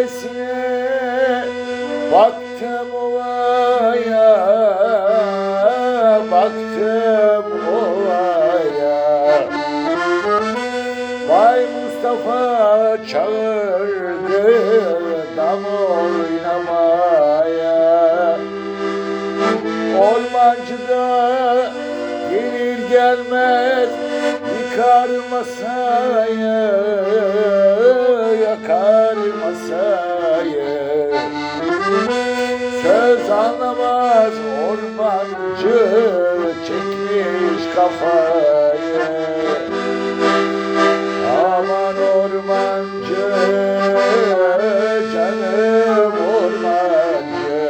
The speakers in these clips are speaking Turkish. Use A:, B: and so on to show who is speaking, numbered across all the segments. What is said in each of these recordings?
A: çaresine baktım olaya baktım olaya. Bay Mustafa çağırdı dam oynamaya. Ormancı gelir gelmez yıkar masaya. Söz anlamaz ormancı çekmiş kafayı. Aman ormancı canım ormancı.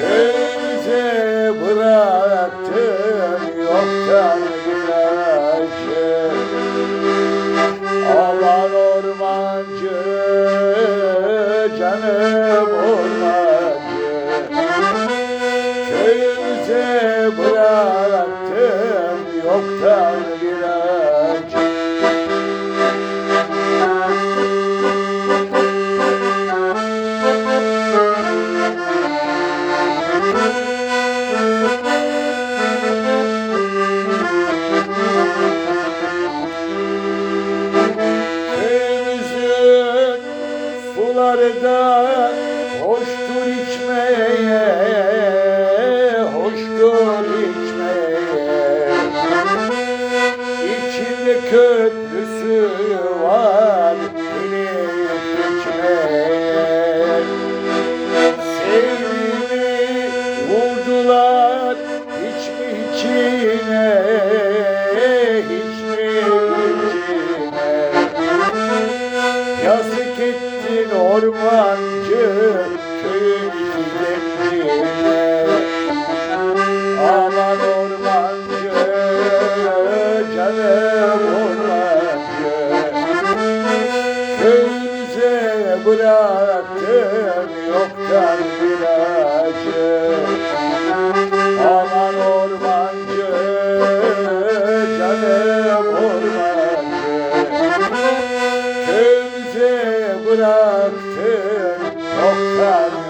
A: Köyümüze bıraktın yoktan acı Aman ormancı canım ormancı bıraktın yoktan bir acı Köyümüzün suları köprüsü var benim Sevgimi vurdular hiç mi içine hiç Yazık ettin ormancı köyü canım Köyümüze bıraktın yoktan bir acı Aman ormancı canım ormancı. Köyümüze bıraktın yoktan